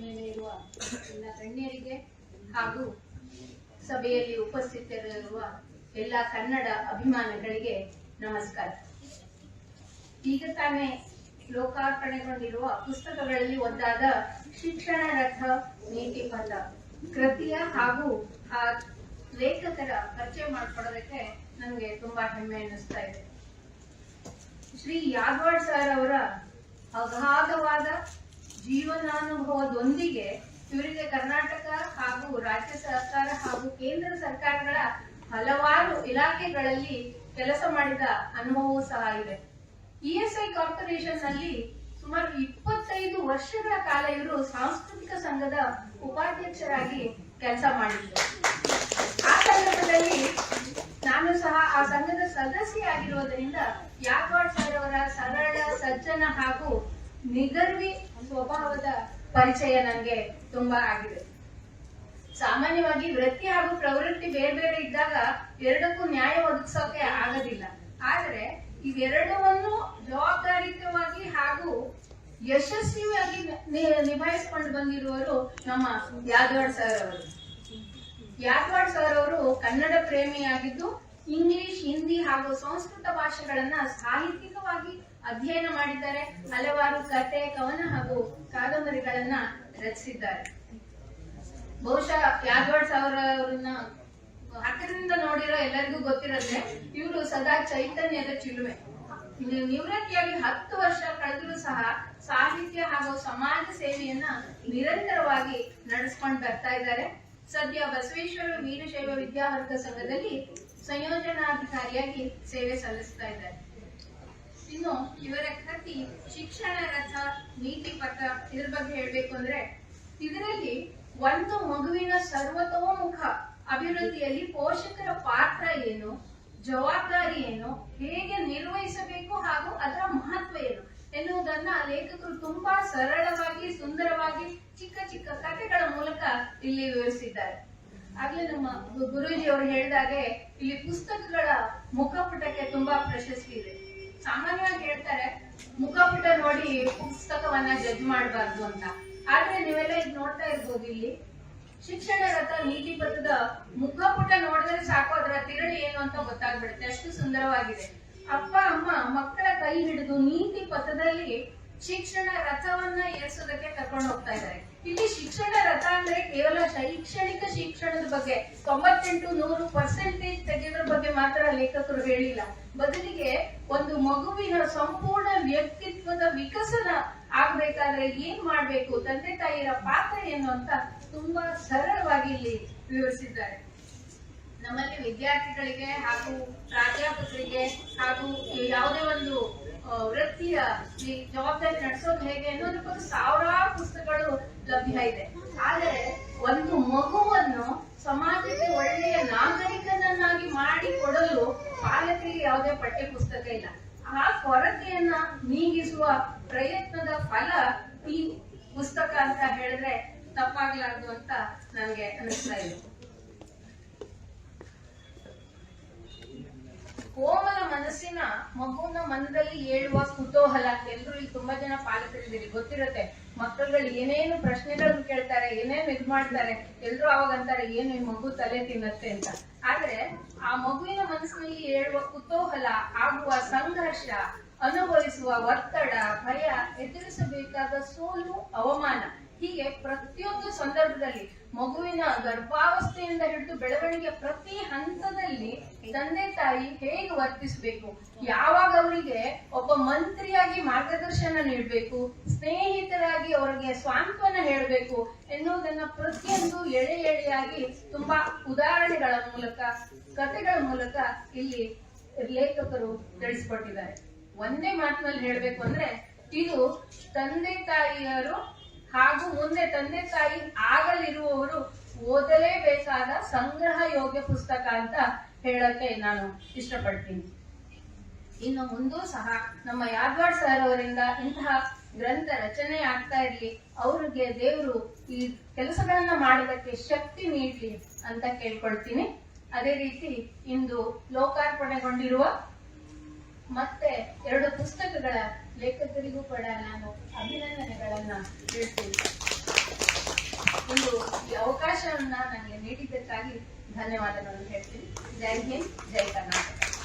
ಮೇಲೆ ಎಲ್ಲ ಗಣ್ಯರಿಗೆ ಹಾಗೂ ಸಭೆಯಲ್ಲಿ ಉಪಸ್ಥಿತರಿರುವ ಎಲ್ಲ ಕನ್ನಡ ಅಭಿಮಾನಿಗಳಿಗೆ ನಮಸ್ಕಾರ. ಈಗ ತಾನೇ ಲೋಕಾರ್ಪಣೆಗೊಂಡಿರುವ ಪುಸ್ತಕಗಳಲ್ಲಿ ಒಂದಾದ ಶಿಕ್ಷಣ ರಥ ನೀತಿ ಪಥ ಕೃತಿಯ ಹಾಗೂ ಆ ಲೇಖಕರ ಪರಿಚಯ ಮಾಡ್ಕೊಡೋದಕ್ಕೆ ನನಗೆ ತುಂಬಾ ಹೆಮ್ಮೆ ಅನ್ನಿಸ್ತಾ ಇದೆ. ಶ್ರೀ ಯಾದವಾಡ್ ಸರ್ ಅವರ ಅಗಾಧವಾದ ಜೀವನಾನುಭವದೊಂದಿಗೆ ಇವರಿಗೆ ಕರ್ನಾಟಕ ಹಾಗೂ ರಾಜ್ಯ ಸರ್ಕಾರ ಹಾಗೂ ಕೇಂದ್ರ ಸರ್ಕಾರಗಳ ಹಲವಾರು ಇಲಾಖೆಗಳಲ್ಲಿ ಕೆಲಸ ಮಾಡಿದ ಅನುಭವವೂ ಸಹ ಇದೆ. ಇಎಸ್ಐ ಕಾರ್ಪೊರೇಷನ್ನಲ್ಲಿ ಸುಮಾರು ಇಪ್ಪತ್ತೈದು ವರ್ಷಗಳ ಕಾಲ ಇವರು ಸಾಂಸ್ಕೃತಿಕ ಸಂಘದ ಉಪಾಧ್ಯಕ್ಷರಾಗಿ ಕೆಲಸ ಮಾಡಿದ್ರು ಆ ಸಂದರ್ಭದಲ್ಲಿ ನಾನು ಸಹ ಆ ಸಂಘದ ಸದಸ್ಯ ಆಗಿರುವುದರಿಂದ ಯಾದವಾಡ್ ಸರ್ ಅವರ ಸರಳ, ಸಜ್ಜನ ಹಾಗೂ ನಿಗರ್ವಿ ಸ್ವಭಾವದ ಪರಿಚಯ ನನಗೆ ತುಂಬಾ ಆಗಿದೆ. ಸಾಮಾನ್ಯವಾಗಿ ವೃತ್ತಿ ಹಾಗೂ ಪ್ರವೃತ್ತಿ ಬೇರೆ ಬೇರೆ ಇದ್ದಾಗ ಎರಡಕ್ಕೂ ನ್ಯಾಯ ಒದಗಿಸೋಕೆ ಆಗೋದಿಲ್ಲ. ಆದರೆ ಇವೆರಡವನ್ನು ಜವಾಬ್ದಾರಿಯುತವಾಗಿ ಹಾಗೂ ಯಶಸ್ವಿಯಾಗಿ ನಿಭಾಯಿಸಿಕೊಂಡು ಬಂದಿರುವವರು ನಮ್ಮ ಯಾದವಾಡ್ ಸರ್ ಅವರು. ಯಾದವಾಡ್ ಸರ್ ಅವರು ಕನ್ನಡ ಪ್ರೇಮಿಯಾಗಿದ್ದು ಇಂಗ್ಲಿಷ್ ಹಿಂದಿ ಹಾಗೂ ಸಂಸ್ಕೃತ ಭಾಷೆಗಳನ್ನ ಸಾಹಿತ್ಯಿಕವಾಗಿ ಅಧ್ಯಯನ ಮಾಡಿದ್ದಾರೆ. ಹಲವಾರು ಕತೆ ಕವನ ಹಾಗೂ ಕಾದಂಬರಿಗಳನ್ನ ರಚಿಸಿದ್ದಾರೆ. ಬಹುಶಃ ಯಾದವಾಡ್ ಅವರನ್ನ ಹತ್ತಿರದಿಂದ ನೋಡಿರೋ ಎಲ್ಲರಿಗೂ ಗೊತ್ತಿರುತ್ತೆ ಇವರು ಸದಾ ಚೈತನ್ಯದ ಚಿಲುವೆ ನಿವೃತ್ತಿಯಾಗಿ ಹತ್ತು ವರ್ಷ ಕಳೆದರೂ ಸಹ ಸಾಹಿತ್ಯ ಹಾಗೂ ಸಮಾಜ ಸೇವೆಯನ್ನ ನಿರಂತರವಾಗಿ ನಡೆಸ್ಕೊಂಡು ಬರ್ತಾ ಇದ್ದಾರೆ. ಸದ್ಯ ಬಸವೇಶ್ವರ ವೀರಶೈವ ವಿದ್ಯಾವರ್ಗ ಸಂಘದಲ್ಲಿ ಸಂಯೋಜನಾಧಿಕಾರಿಯಾಗಿ ಸೇವೆ ಸಲ್ಲಿಸ್ತಾ ಇದ್ದಾರೆ. ಇನ್ನು ಇವರ ಕೃತಿ ಶಿಕ್ಷಣ ರಥ ನೀತಿ ಪಥ ಇದ್ರ ಬಗ್ಗೆ ಹೇಳ್ಬೇಕು ಅಂದ್ರೆ ಇದರಲ್ಲಿ ಒಂದು ಮಗುವಿನ ಸರ್ವತೋಮುಖ ಅಭಿವೃದ್ಧಿಯಲ್ಲಿ ಪೋಷಕರ ಪಾತ್ರ ಏನು, ಜವಾಬ್ದಾರಿ ಏನು, ಹೇಗೆ ನಿರ್ವಹಿಸಬೇಕು ಹಾಗೂ ಅದರ ಮಹತ್ವ ಏನು? ಎನ್ನುವುದನ್ನ ಲೇಖಕರು ತುಂಬಾ ಸರಳವಾಗಿ, ಸುಂದರವಾಗಿ ಚಿಕ್ಕ ಚಿಕ್ಕ ಕಥೆಗಳ ಮೂಲಕ ಇಲ್ಲಿ ವಿವರಿಸಿದ್ದಾರೆ. ಆಗ್ಲೇ ನಮ್ಮ ಗುರುಜಿ ಅವರು ಹೇಳಿದಾಗೆ ಇಲ್ಲಿ ಪುಸ್ತಕಗಳ ಮುಖಪುಟಕ್ಕೆ ತುಂಬಾ ಪ್ರಶಸ್ತಿ ಇದೆ. ಸಾಮಾನ್ಯವಾಗಿ ಹೇಳ್ತಾರೆ, ಮುಖಪುಟ ನೋಡಿ ಪುಸ್ತಕವನ್ನ ಜಡ್ಜ್ ಮಾಡಬಾರ್ದು ಅಂತ. ಆದ್ರೆ ನೀವೆಲ್ಲ ಇದು ನೋಡ್ತಾ ಇರ್ಬೋದು ಇಲ್ಲಿ ಶಿಕ್ಷಣ ರಥ ನೀತಿ ಪತ್ರದ ಮುಖಪುಟ ನೋಡಿದ್ರೆ ಸಾಕು, ಅದರ ತಿರುಳು ಏನು ಅಂತ ಗೊತ್ತಾಗ್ಬಿಡುತ್ತೆ. ಅಷ್ಟು ಸುಂದರವಾಗಿದೆ. ಅಪ್ಪ, ಅಮ್ಮ, ಮಕ್ಕಳ ಕೈ ಹಿಡಿದು ನೀತಿ ಪಥದಲ್ಲಿ ಶಿಕ್ಷಣ ರಥವನ್ನ ಏರಿಸೋದಕ್ಕೆ ಕರ್ಕೊಂಡು ಹೋಗ್ತಾ ಇದ್ದಾರೆ. ಇಲ್ಲಿ ಶಿಕ್ಷಣ ರಥ ಅಂದ್ರೆ ಕೇವಲ ಶೈಕ್ಷಣಿಕ ಶಿಕ್ಷಣದ ಬಗ್ಗೆ, ತೊಂಬತ್ತೆಂಟು ನೂರು ಪರ್ಸೆಂಟೇಜ್ ತೆಗೆದ್ರ ಬಗ್ಗೆ ಮಾತ್ರ ಲೇಖಕರು ಹೇಳಿಲ್ಲ. ಬದಲಿಗೆ ಒಂದು ಮಗುವಿನ ಸಂಪೂರ್ಣ ವ್ಯಕ್ತಿತ್ವದ ವಿಕಸನ ಆಗ್ಬೇಕಾದ್ರೆ ಏನ್ ಮಾಡ್ಬೇಕು, ತಂದೆ ತಾಯಿಯರ ಪಾತ್ರ ಏನು ಅಂತ ತುಂಬಾ ಸರಳವಾಗಿ ಇಲ್ಲಿ ವಿವರಿಸಿದ್ದಾರೆ. ನಮ್ಮಲ್ಲಿ ವಿದ್ಯಾರ್ಥಿಗಳಿಗೆ ಹಾಗೂ ಪ್ರಾಧ್ಯಾಪಕರಿಗೆ ಹಾಗೂ ಯಾವುದೇ ಒಂದು ವೃತ್ತಿಯ ಜವಾಬ್ದಾರಿ ನಡೆಸೋದು ಹೇಗೆ ಅನ್ನೋದಕ್ಕೊಂದು ಸಾವಿರಾರು ಪುಸ್ತಕಗಳು ಲಭ್ಯ ಇದೆ. ಆದರೆ ಒಂದು ಮಗುವನ್ನು ಸಮಾಜಕ್ಕೆ ಒಳ್ಳೆಯ ನಾಗರಿಕನನ್ನಾಗಿ ಮಾಡಿ ಕೊಡಲು ಪಾಲಕರಿಗೆ ಯಾವುದೇ ಪಠ್ಯ ಪುಸ್ತಕ ಇಲ್ಲ. ಆ ಕೊರತೆಯನ್ನ ನೀಗಿಸುವ ಪ್ರಯತ್ನದ ಫಲ ಈ ಪುಸ್ತಕ ಅಂತ ಹೇಳಿದ್ರೆ ತಪ್ಪಾಗ್ಲಾರ್ದು ಅಂತ ನನಗೆ ಅನಿಸ್ತಾ ಇದೆ. ಕೋಮಲ ಮನಸ್ಸಿನ ಮಗುವಿನ ಮನದಲ್ಲಿ ಏಳುವ ಕುತೂಹಲ ಎಲ್ರು ಇಲ್ಲಿ ತುಂಬಾ ಜನ ಪಾಲಕರಿದ್ದೀರಿ ಗೊತ್ತಿರುತ್ತೆ. ಮಕ್ಕಳುಗಳು ಏನೇನು ಪ್ರಶ್ನೆಗಳನ್ನು ಕೇಳ್ತಾರೆ, ಏನೇನು ಇದ್ ಮಾಡ್ತಾರೆ ಎಲ್ರು ಅವಾಗ ಅಂತಾರೆ ಏನು ಈ ಮಗು ತಲೆ ತಿನ್ನತ್ತೆ ಅಂತ. ಆದ್ರೆ ಆ ಮಗುವಿನ ಮನಸ್ಸಿನಲ್ಲಿ ಹೇಳುವ ಕುತೂಹಲ, ಆಗುವ ಸಂಘರ್ಷ, ಅನುಭವಿಸುವ ಒತ್ತಡ, ಭಯ ಎದುರಿಸಬೇಕಾದ ಸೋಲು, ಅವಮಾನ. ಹೀಗೆ ಪ್ರತಿಯೊಂದು ಸಂದರ್ಭದಲ್ಲಿ ಮಗುವಿನ ಗರ್ಭಾವಸ್ಥೆಯಿಂದ ಹಿಡಿದು ಬೆಳವಣಿಗೆ ಪ್ರತಿ ಹಂತದಲ್ಲಿ ತಂದೆ ತಾಯಿ ಹೇಗೆ ವರ್ತಿಸಬೇಕು? ಯಾವಾಗ ಅವರಿಗೆ ಒಬ್ಬ ಮಂತ್ರಿಯಾಗಿ ಮಾರ್ಗದರ್ಶನ ನೀಡಬೇಕು? ಸ್ನೇಹಿತರಾಗಿ ಅವರಿಗೆ ಸ್ವಾಂತ್ವನ ಹೇಳಬೇಕು ಎನ್ನುವುದನ್ನ ಪ್ರತಿಯೊಂದು ಎಳೆ ಎಳೆಯಾಗಿ ತುಂಬಾ ಉದಾಹರಣೆಗಳ ಮೂಲಕ, ಕಥೆಗಳ ಮೂಲಕ ಇಲ್ಲಿ ಲೇಖಕರು ತಿಳಿಸ್ಕೊಟ್ಟಿದ್ದಾರೆ. ಒಂದೇ ಮಾತಿನಲ್ಲಿ ಹೇಳಬೇಕು ಅಂದ್ರೆ, ಇದು ತಂದೆ ತಾಯಿಯರು ಹಾಗೂ ಮುಂದೆ ತಂದೆ ತಾಯಿ ಆಗಲಿರುವವರು ಓದಲೇಬೇಕಾದ ಸಂಗ್ರಹ ಯೋಗ್ಯ ಪುಸ್ತಕ ಅಂತ ಹೇಳಕ್ಕೆ ನಾನು ಇಷ್ಟಪಡ್ತೀನಿ. ಇನ್ನು ಮುಂದೂ ಸಹ ನಮ್ಮ ಯಾದ್ವಾಡ್ ಸರ್ ಅವರಿಂದ ಇಂತಹ ಗ್ರಂಥ ರಚನೆ ಆಗ್ತಾ ಇರ್ಲಿ, ಅವ್ರಿಗೆ ದೇವರು ಈ ಕೆಲಸಗಳನ್ನ ಮಾಡೋದಕ್ಕೆ ಶಕ್ತಿ ನೀಡ್ಲಿ ಅಂತ ಕೇಳ್ಕೊಳ್ತೀನಿ. ಅದೇ ರೀತಿ ಇಂದು ಲೋಕಾರ್ಪಣೆಗೊಂಡಿರುವ ಮತ್ತೆ ಎರಡು ಪುಸ್ತಕಗಳ ಲೇಖಕರಿಗೂ ಕೂಡ ನಾನು ಅಭಿನಂದನೆಗಳನ್ನ ಹೇಳ್ತೀನಿ. ಒಂದು ಈ ಅವಕಾಶವನ್ನ ನನಗೆ ನೀಡಿದ್ದಕ್ಕಾಗಿ ಧನ್ಯವಾದಗಳನ್ನು ಹೇಳ್ತೀನಿ. ಜೈ ಹಿಂದ್, ಜೈ ಕರ್ನಾಟಕ.